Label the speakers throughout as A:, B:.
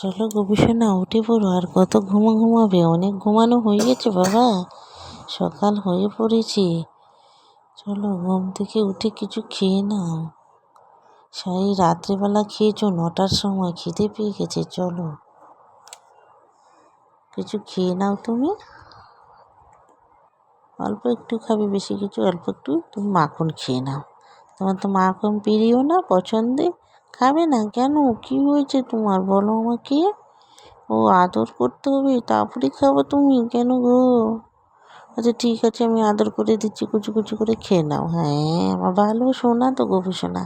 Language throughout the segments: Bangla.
A: চলো গবেষণা উঠে পড়ো। আর কত ঘুমা ঘুমাবে? অনেক ঘুমানো হয়ে গেছে বাবা। সকাল হয়ে পড়েছে। চলো ঘুম থেকে উঠে কিছু খেয়ে নাও। সেই রাত্রেবেলা খেয়েছো, নটার সময় খিদে পেয়ে গেছে, চলো। কিছু খেয়ে নাও তুমি। অল্প একটু খাবে, বেশি কিছু, অল্প একটু। তুমি মাখন খেয়ে নাও। তোমার তো মাখন প্রিয় না পছন্দে খাবে না? কেন? কি হয়েছে তোমার? বলো আমাকে। ও, আদর করতে হবে? তারপরে খাব তুমি? কেন গো? আচ্ছা ঠিক আছে, আমি আদর করে দিচ্ছি। কুচু কুচু করে খেয়ে নাও। হ্যাঁ আমার ভালো। শোনা তো গভীর শোনা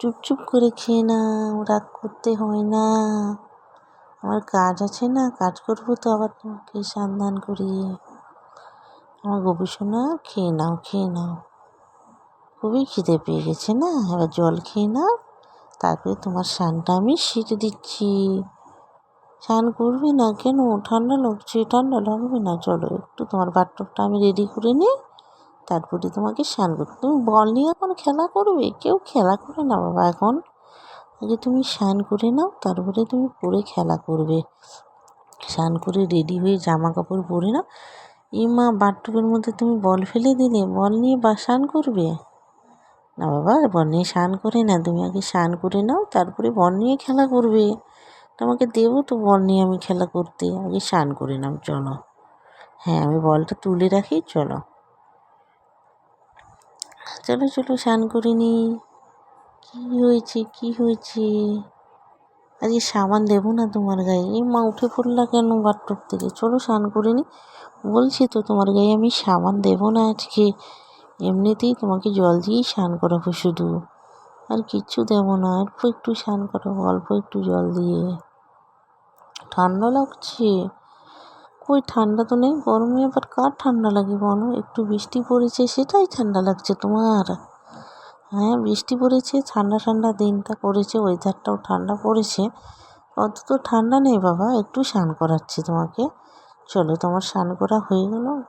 A: চুপচুপ করে খেয়ে নাও। রাগ করতে হয় না। আমার কাজ আছে না? কাজ করব তো আবার তোমাকে সান্ধান করিয়ে। আমার শোনা খেয়ে নাও খেয়ে নাও। খুবই খিদে পেয়ে গেছে না? এবার জল খেয়ে নাও। তারপরে তোমার স্নানটা আমি সেরে দিচ্ছি। স্নান করবে না কেন? ঠান্ডা লাগছে, ঠান্ডা লাগবে না। চলো একটু তোমার বাথটবটা আমি রেডি করে নিই। তারপরে তোমাকে স্নান করতে তুমি বল নিয়ে এখন খেলা করবে? কেউ খেলা করে না বাবা এখন। আগে তুমি স্নান করে নাও, তারপরে তুমি পরে খেলা করবে। স্নান করে রেডি হয়ে জামা কাপড় পরে নাও। এ মা বাথটবের মধ্যে তুমি বল ফেলে দিলে। বল নিয়ে বা, স্নান করবে? না বাবা বল নিয়ে স্নান করে না, তুমি আগে স্নান করে নাও, তারপরে বল নিয়ে খেলা করবে। তোমাকে দেবো তো বল নিয়ে আমি খেলা করতে, আগে স্নান করে নাও, চলো। হ্যাঁ আমি বলটা তুলে রাখি, চলো। চলো চলো, স্নান করে নি। কী হয়েছে কী হয়েছে? আজকে সাবান দেবো না তোমার গায়ে? এই মা উঠে পড়লা কেন বাথটব থেকে? চলো, স্নান করে নি। বলছি তো তোমার গায়ে আমি সাবান দেবো না আজকে। এমনিতেই তোমাকে জল দিয়েই স্নান করাবো শুধু। আর কিচ্ছু দেবো না, অল্প একটু স্নান করাবো অল্প একটু জল দিয়ে। ঠান্ডা লাগছে? কই ঠান্ডা তো নেই, গরমে আবার কার ঠান্ডা লাগে বলো? একটু বৃষ্টি পড়েছে, সেটাই ঠান্ডা লাগছে তোমার। হ্যাঁ বৃষ্টি পড়েছে, ঠান্ডা ঠান্ডা দিনটা পড়েছে ওয়েদারটাও ঠান্ডা পড়েছে। অত তো ঠান্ডা নেই বাবা, একটু স্নান করাচ্ছি তোমাকে। চলো, তোমার স্নান করা হয়ে গেল।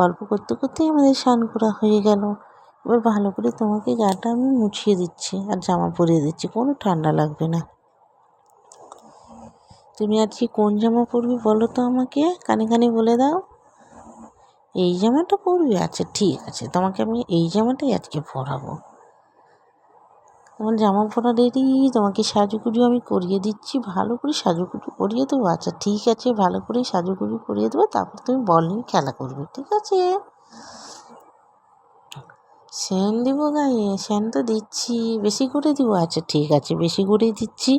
A: গল্প করতে করতেই আমাদের স্নান করা হয়ে গেল। এবার ভালো করে তোমাকে গাটা আমি মুছিয়ে দিচ্ছি আর জামা পরিয়ে দিচ্ছি, কোনো ঠান্ডা লাগবে না। তুমি আজকে কোন জামা পরবে বলো তো আমাকে, কানে কানে বলে দাও। এই জামাটা পরবে? আচ্ছা ঠিক আছে, তোমাকে আমি এই জামাটাই আজকে পরাবো। তোমার জামা পড়া রেডি তোমাকে সাজুগুজু আমি করিয়ে দিচ্ছি, ভালো করে সাজুগুজু করিয়ে দেবো। আচ্ছা ঠিক আছে, ভালো করে সাজুগুজু করিয়ে দেবো, তারপর তুমি বল নিয়ে খেলা করবে, ঠিক আছে? স্যান দিব গায়ে স্যান তো দিচ্ছি, বেশি করে দিব? আচ্ছা ঠিক আছে, বেশি করেই দিচ্ছি।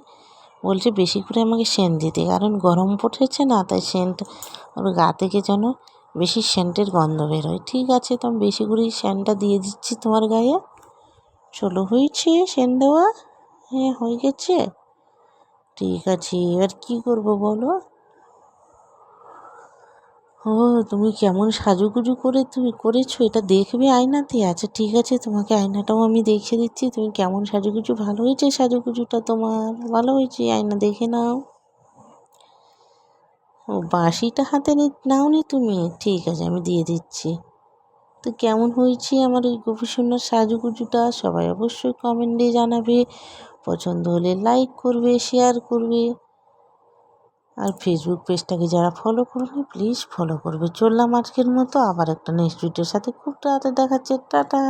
A: বলছে বেশি করে আমাকে সেন্ট দিতে, কারণ গরম পড়েছে না, তাই সেন্ট ওর গা থেকে যেন বেশি সেন্টের গন্ধ বেরোয়। ঠিক আছে, তো বেশি করেই সেন্টটা দিয়ে দিচ্ছি তোমার গায়ে। চলো হয়েছে সেন দেওয়া হ্যাঁ হয়ে গেছে। ঠিক আছে, এবার কী করব বলো? ও, তুমি কেমন সাজুগুজু করে তুমি করেছ, এটা দেখবে আয়নাতে? আচ্ছা ঠিক আছে, তোমাকে আয়নাটাও আমি দেখিয়ে দিচ্ছি। তুমি কেমন সাজুগুজু, ভালো হয়েছে সাজুগুজুটা তোমার? ভালো হয়েছে, আয়না দেখে নাও। ও, বাঁশিটা হাতে নি নাও নি তুমি? ঠিক আছে, আমি দিয়ে দিচ্ছি। তো কেমন হয়েছে আমার এই গোপীসন্ন্যার সাজুগুজুটা? সবাই অবশ্যই কমেন্টে জানাবে। পছন্দ হলে লাইক করবে শেয়ার করবে। আর ফেসবুক পেজটাকে যারা ফলো করবে প্লিজ ফলো করবে। চললাম আজকের মতো। আবার একটা নেক্সট ভিডিওর সাথে খুব তাড়াতাড়ি দেখাচ্ছে। টাটা!